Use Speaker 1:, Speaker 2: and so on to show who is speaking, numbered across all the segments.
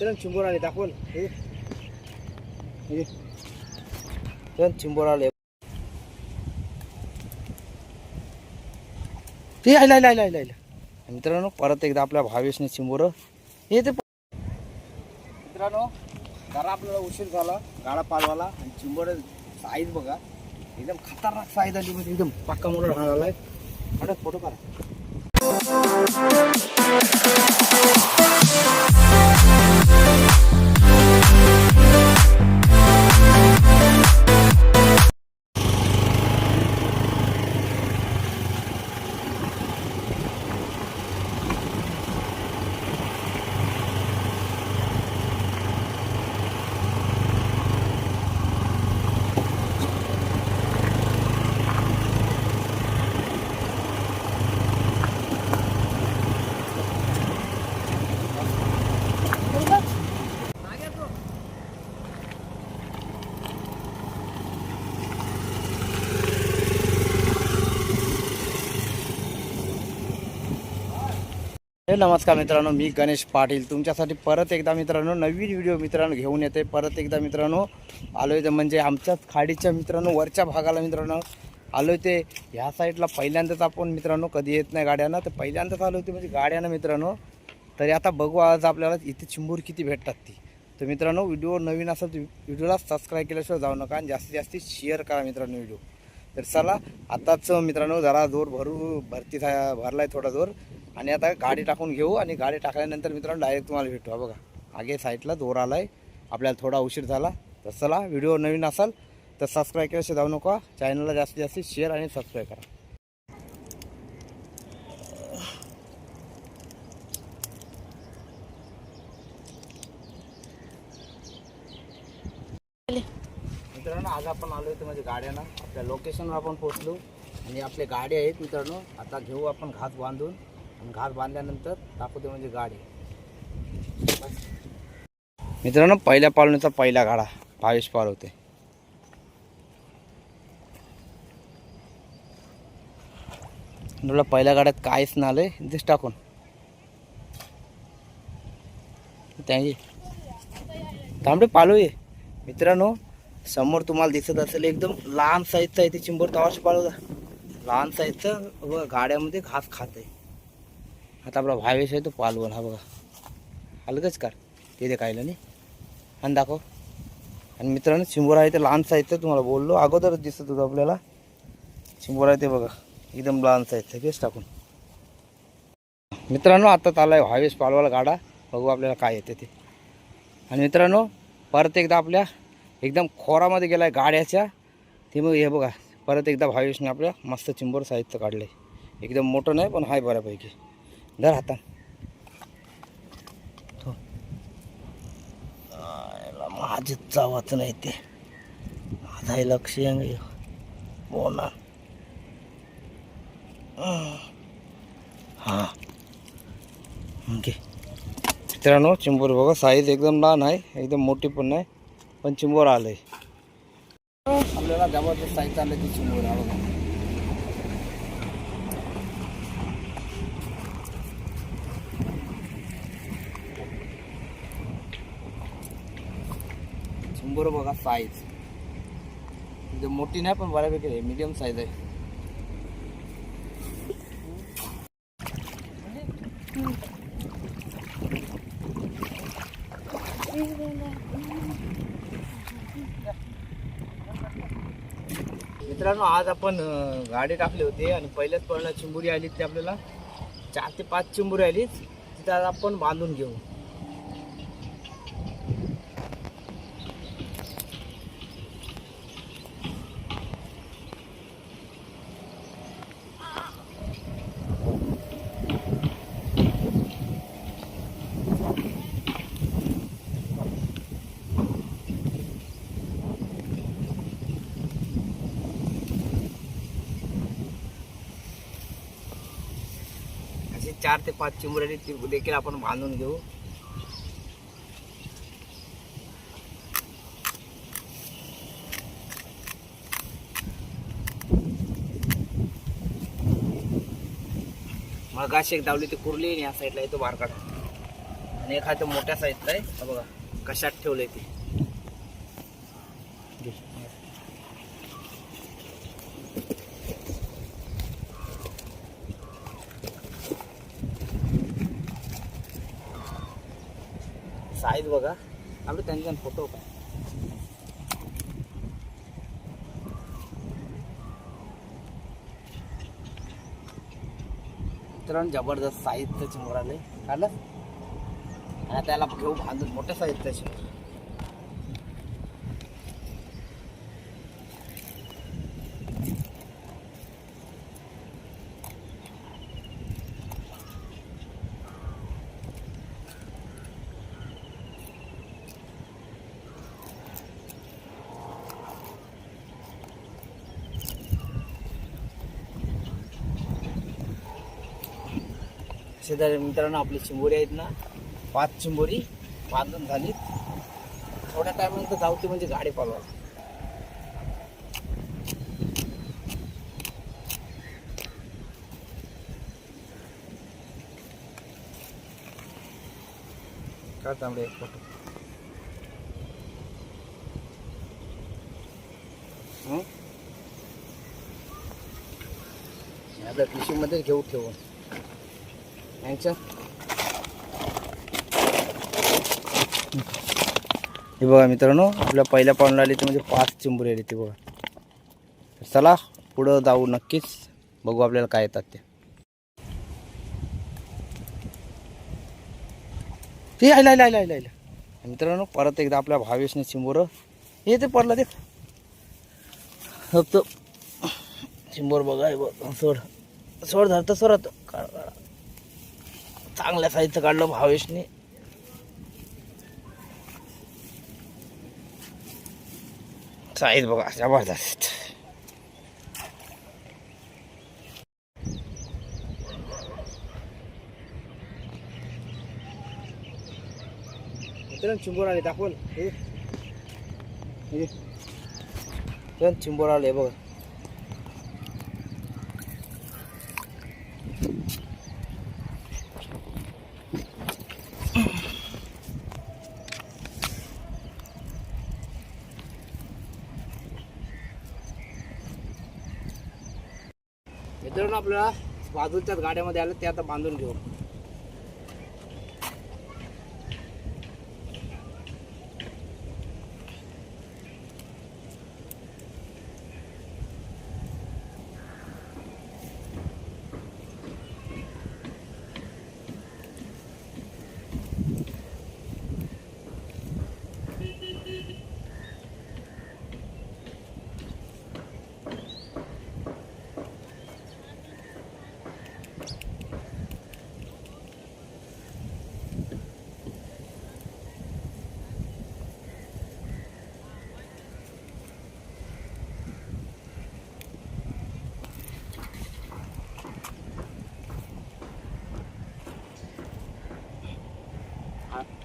Speaker 1: मित्रांनो चिंबोर आले दाखवल हे. चल चिंबोर आले. ते आयला आयला आयला आयला आयला. मित्रांनो परत एकदा आपल्या भावेशने चिंबोर. हे ते मित्रांनो जरा आपल्याला उशीर झाला गाडा पालवाला आणि चिंबोर साईज बघा. एकदम खतरनाक साईज आली म्हणजे एकदम पक्का मोठा राहणार आलाय फोटो काढा. हे नमस्कार मित्रांनो मी गणेश पाटील. तुमच्यासाठी परत एकदा मित्रांनो नवीन व्हिडिओ मित्रांनो घेऊन येते. परत एकदा मित्रांनो आलो आहे म्हणजे आमच्याच खाडीच्या मित्रांनो वरच्या भागाला मित्रांनो आलो ते. ह्या साईडला पहिल्यांदाच आपण मित्रांनो कधी येत नाही गाड्यांना. तर पहिल्यांदाच आलो होते म्हणजे गाड्यानं मित्रांनो. तरी आता बघू आज आपल्याला इथे चिंबूर किती भेटतात ती. तर मित्रांनो व्हिडिओ नवीन असेल व्हिडिओला सबस्क्राईब केल्याशिवाय जाऊ नका आणि जास्तीत जास्त शेअर करा मित्रांनो व्हिडिओ तर चला आताच मित्रांनो जरा जोर भरू भरती भरला आहे थोडा जोर. आणि आता गाडी टाकून घेऊ आणि गाडी टाकल्यानंतर मित्रांनो डायरेक्ट तुम्हाला भेटू. बघा आगे साईडला आला आहे आपल्याला थोडा उशीर झाला. तर चला व्हिडिओ नवीन असाल तर सबस्क्राईब केल्याशिवाय जाऊ नका. चॅनलला जास्तीत जास्त शेअर आणि सबस्क्राईब करा. मित्रांनो आज आपण आलो होतो म्हणजे गाड्यानं. आपल्या लोकेशनवर आपण पोहोचलो. आणि आपले गाडी आहेत मित्रांनो. आता घेऊ आपण घात बांधून. घास बांधल्यानंतर दाखवते म्हणजे गाडी. मित्रांनो पहिल्या पालण्याचा पहिला गाडा भावेश पाल होते. तुला पहिल्या गाड्यात काहीच ना आलंय दिस टाकून. त्यांची तांबडे पालू आहे. मित्रांनो समोर तुम्हाला दिसत असेल एकदम लहान साईजचा आहे ते चिंबर तवाश पाळवला लहान साईजचं व गाड्यामध्ये घास खात आहे आता आपला भावेश आहे तो पालवण हा बघा. अलगच कर ते दे कायला नाही. आणि दाखव. आणि मित्रांनो चिंबोर आहे ते लहान साईजचं तुम्हाला बोललो. अगोदरच दिसत होतं आपल्याला. चिंबोर आहे ते बघा. एकदम लहान आहे. तेच टाकून. मित्रांनो आत्ताच आला आहे भावेश पालवाला गाडा. बघू आपल्याला काय येते ते. आणि मित्रांनो परत एकदा आपल्या एकदम खोरामध्ये गेला आहे गाड्याच्या. ते मग हे बघा. परत एकदा भावेशने आपल्या मस्त चिंबर साहित्य काढलं आहे एकदम मोठं नाही पण आहे बऱ्यापैकी. धर हाता तो. आयला माझी चावत नाही ते. माझा लक्ष आहे हो हां. ओके मित्रांनो चिंबोर बघा साईज एकदम लहान आहे एकदम मोठी पण नाही पण चिंबोर आलंय. आपल्याला जबरदस्त साईज आलं ती चिंबोर हा बरं बघा साईज म्हणजे मोठी नाही पण बऱ्यापैकी आहे. मीडियम साईज आहे. मित्रांनो आज आपण गाडी टाकली होती आणि पहिल्याच पळणं चिंबुरी आली ती आपल्याला. चार ते पाच चिंबुरी आलीच. तिथं आज आपण बांधून घेऊ. चार ते पाच चिंबुरी ती देखील आपण बांधून घेऊ. मगाशी एक दावली ती कुरली आणि या साईडला येतो बारकाट. आणि एखाद्या मोठ्या साईडला आहे बघा कशात ठेवलंय ते. साईज बघा. आम्ही त्यांच्या फोटो काय मित्रांनो जबरदस्त साहित्य चिमोर आले आलं आणि त्याला घेऊ बांधून मोठ्या साहित्य शेजारी मित्रांनो आपली चिंबोरी आहेत ना? पाच चिंबोरी बांधून झाली थोड्या टायमानंतर जाऊ म्हणजे गाडी पालवा काय तांबडे फोटो हं? आता घेऊ ठेवून. यांच्या हे बघा मित्रांनो आपल्या पहिल्या पाहुणला आली ते म्हणजे पाच चिंबुरी आली ती बघा. तर चला पुढं जाऊ नक्कीच. बघू आपल्याला काय येतात ते. ते आयला आयला आयला आयला आयला. मित्रांनो परत एकदा आपल्या भावेशने चिंबोरं. हे ते पडलं ते फक्त चिंबोर बघा हे बघ. सोड. सोड झालं तर काढा काढा. चांगल्या साईजचं काढलं भावेशने साईज बघा जबरदस्त मित्रांनो चिंबोर आले दाखवल हे हे. मित्रांनो, चिंबोर आले बघा मित्रांनो आपल्याला बाजूच्याच गाड्यामध्ये आलं ते आता बांधून घेऊ.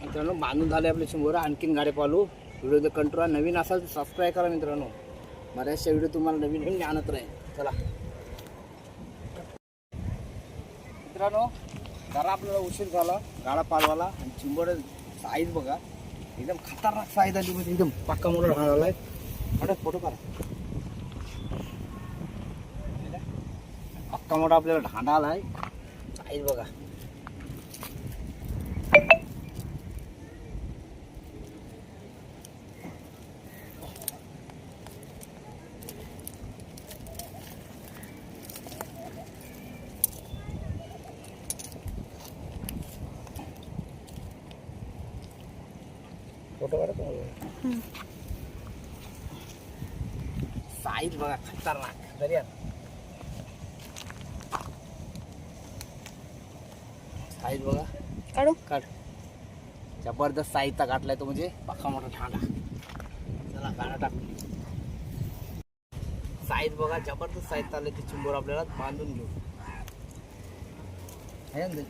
Speaker 1: मित्रांनो बांधून झाले आपले शंभर आणखीन गाड्या पालू व्हिडिओ जर कंट्रोल नवीन असाल तर सबस्क्राईब करा मित्रांनो. बऱ्याचशा व्हिडिओ तुम्हाला नवीन नवीन आणत राहील चला. मित्रांनो जरा आपल्याला उशीर झाला. गाडा पालवाला. आणि चिंबड साईज बघा. एकदम खतरनाक साईज आली म्हणजे एकदम पक्का मोठा राहणार आहे. हटत फोटो करा पक्का मोठा आपल्याला ढांडा आहे. साईज बघा. फोटो काढा तुम्हाला. साईज बघा खतरनाक. जरी साईज बघा.
Speaker 2: काढू?
Speaker 1: काढ. जबरदस्त साईजचा काढलाय तो म्हणजे. पक्का मोठा ठाणा चला गाणं टाक साईज बघा जबरदस्त साईज चालले ते चिंबोर आपल्याला बांधून घेऊ आहे ना ते?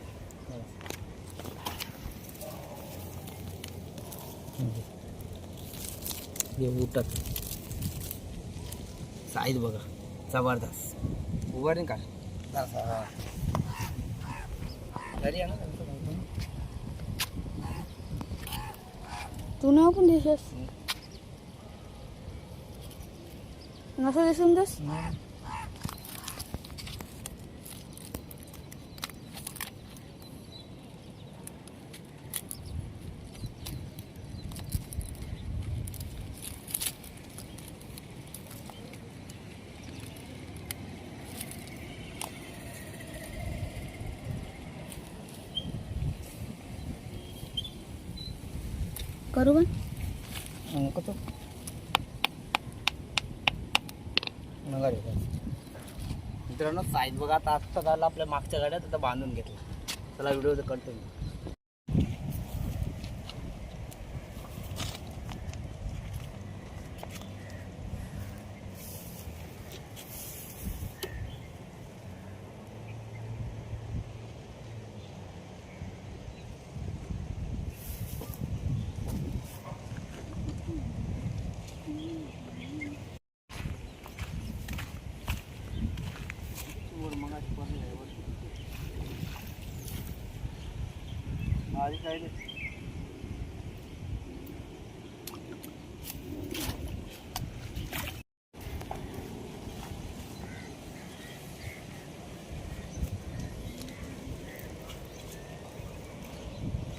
Speaker 1: हे उठत. साईज बघा. जबरदस्त. उभारून का? घरी ना?
Speaker 2: तू ना पण दिसस नसं दिसून देस? बरोबर? पण
Speaker 1: मित्रांनो साईज बघा आता आत्ता झालं आपल्या मागच्या गाड्यात आता बांधून घेतला. चला व्हिडिओ कंटिन्यू काय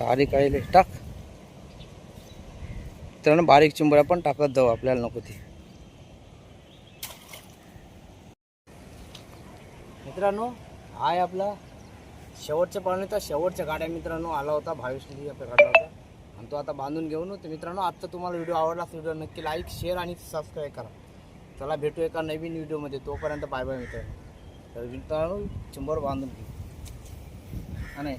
Speaker 1: बारीक आहे टाक. मित्रांनो बारीक चिंबऱ्या पण टाकत जाऊ आपल्याला नको ती. मित्रांनो हा आहे आपला शेवटच्या पाण्याचा शेवटच्या गाड्या मित्रांनो आला होता भावेश आपल्या काढला होता. आणि तो आता बांधून घेऊन तर मित्रांनो आजचा तुम्हाला व्हिडिओ आवडला असेल व्हिडिओ नक्की लाईक शेअर आणि सबस्क्राईब करा. चला भेटू एका नवीन व्हिडिओमध्ये. तोपर्यंत बाय बाय मित्रांनो. तर मित्रांनो शंभर बांधून घेऊ नाही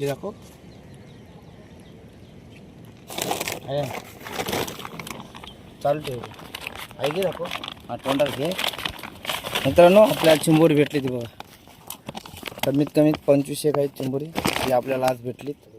Speaker 1: ये दाखव आहे चालू ठेव आहे घे दाखव हा तोंडात घे मित्रांनो आपल्याला चिंबोरी भेटली ती बघा कमीत कमीत पंचवीसशे काही चिंबोरी ही आपल्याला आज भेटलीत